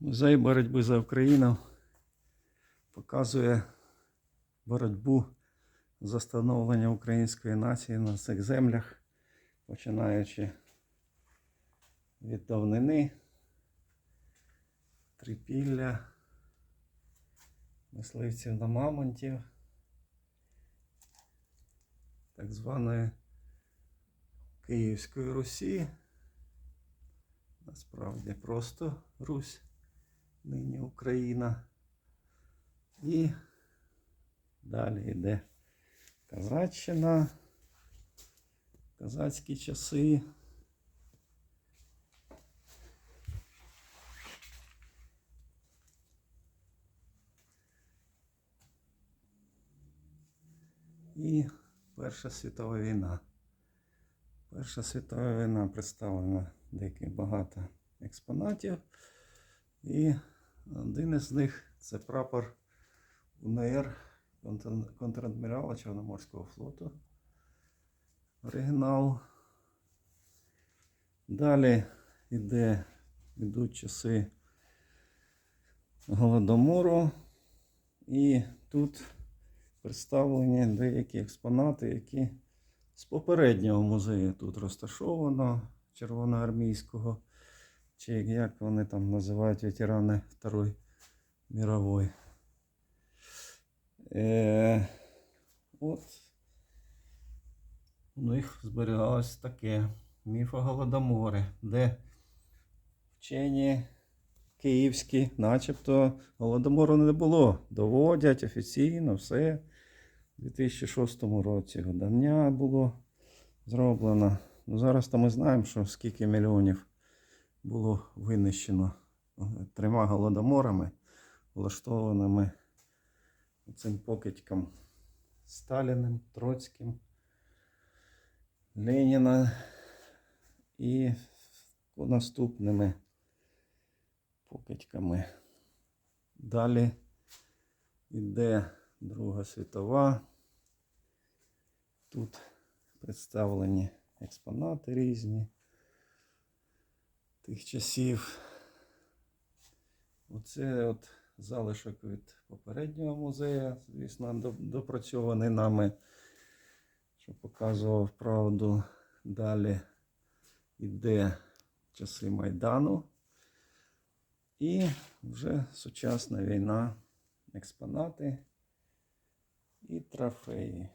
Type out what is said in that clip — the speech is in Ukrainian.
Музей боротьби за Україну показує боротьбу за становлення української нації на цих землях, починаючи від давнини, трипілля, мисливців на мамонтів, так званої Київської Русі. Насправді просто Русь, нині Україна. І далі йде Казаччина, козацькі часи. І Перша світова війна. Перша світова війна представлена деякі багато експонатів. І один із них це прапор УНР контрадмірала Чорноморського флоту. Оригінал. Далі йде, йдуть часи Голодомору. І тут представлені деякі експонати, які з попереднього музею тут розташовано червоноармійського, чи як вони там називають ветерани Второї мірової. Е, от у них зберігалось таке міфо Голодомори, де вчені київські, начебто Голодомору не було. Доводять офіційно все. У 2006 році видання було зроблено. Ну, зараз то ми знаємо, що скільки мільйонів було винищено е, трьома голодоморами, влаштованими цим покидьком Сталіним, Троцьким, Леніна і наступними покидьками. Далі йде Друга світова. Тут представлені експонати різні тих часів. Оце от залишок від попереднього музею, звісно, допрацьований нами, що показував правду. Далі йде часи Майдану. І вже сучасна війна, експонати і трофеї.